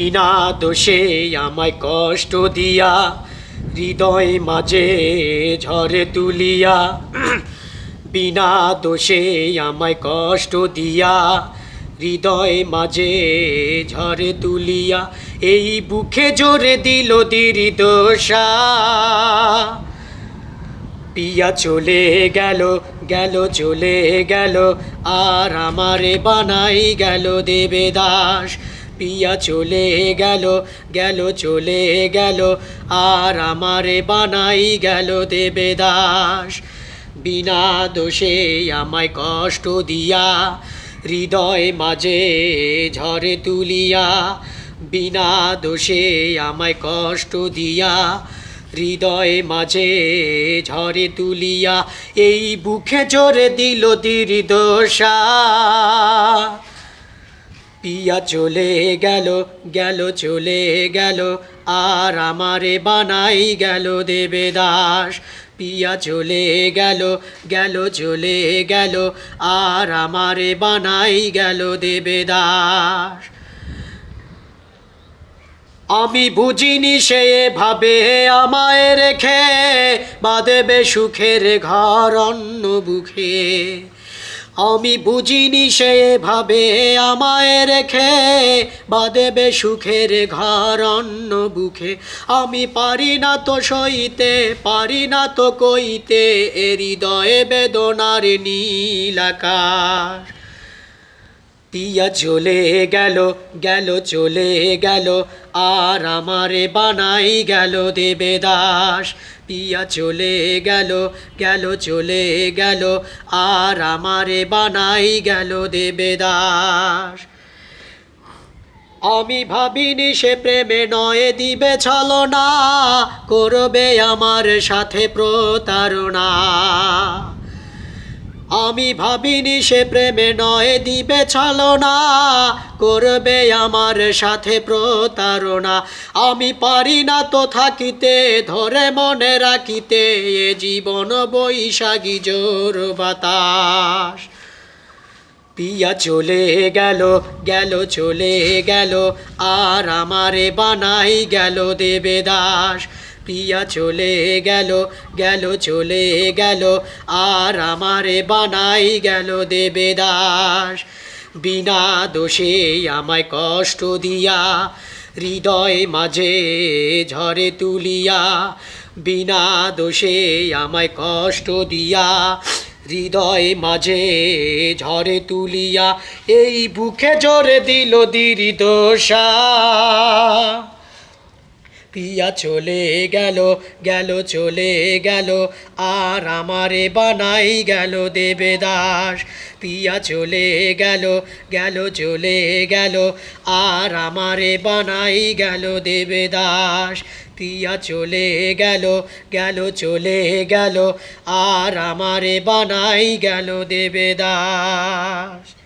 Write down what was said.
বিনা দোষে আমায় কষ্ট দিয়া, হৃদয় মাঝে ঝরে তুলিয়া, বিনা দোষে আমায় কষ্ট দিয়া, হৃদয় মাঝে ঝরে তুলিয়া, এই বুকে জোরে দিল দিরি দোষা পিয়া চলে গেল গেল, চলে গেল, আর আমারে বানাই গেল দেবে দাস পিয়া চলে গেল গেল, চলে গেল, আর আমারে বানাই গেল দেবে দাস বিনা দোষে আমায় কষ্ট দিয়া, হৃদয় মাঝে ঝরে তুলিয়া, বিনা দোষে আমায় কষ্ট দিয়া, হৃদয় মাঝে ঝরে তুলিয়া, এই বুকে জোরে দিল দিরি দোষা। পিয়া চলে গেল গেল, চলে গেল, আর আমারে বানাই গেল দেবে দাস পিয়া চলে গেল গেল, চলে গেল, আর আমারে বানাই গেল দেবে দাস আমি বুঝিনি সে ভাবে আমায় রেখে বাদেবে সুখের ঘর অন্য বুকে। আমি বুঝিনি সে ভাবে আমায় রেখে। বাদেবে সুখের ঘর অন্য বুখে আমি পারি না তো সইতে, পারি না তো কইতে, এ হৃদয়ে বেদনার নীল আকাশ। পিয়া চলে গেল গেল, চলে গেল, আর আমারে বানাই গেল দেবে দাস পিয়া চলে গেল গেল, চলে গেল, আর আমারে বানাই গেল দেবে দাস আমি ভাবিনি সে প্রেমে নয় দিবে ছলনা, করবে আমার সাথে প্রতারণা। আমি ভাবিনি সে প্রেমে নয় দিবে ছলনা করবে আমার সাথে প্রতারণা। আমি পারি না তো থাকিতে, ধরে মনে রাখিতে, এ জীবন বৈশাখী জোর বাতাস। পিয়া চলে গেল গেল চলে গেল, আর আমারে বানাই গেল দেবে দাস পিয়া চলে গেল গেল, চলে গেল, আর আমারে বানাই গেল দেবে দাস বিনা দোষে আমায় কষ্ট দিয়া, হৃদয় মাঝে ঝরে তুলিয়া, বিনা দোষে আমায় কষ্ট দিয়া, হৃদয় মাঝে ঝরে তুলিয়া, এই বুকে জোরে দিল দিরি দোষা। পিয়া চলে গেল গেল, চলে গেল, আর আমারে বানাই গেল দেবে দাস পিয়া চলে গেল গেল, চলে গেল, আর আমারে বানাই গেল দেবে দাস পিয়া চলে গেল গেল, চলে গেল, আর আমারে বানাই গেল দেবে দাস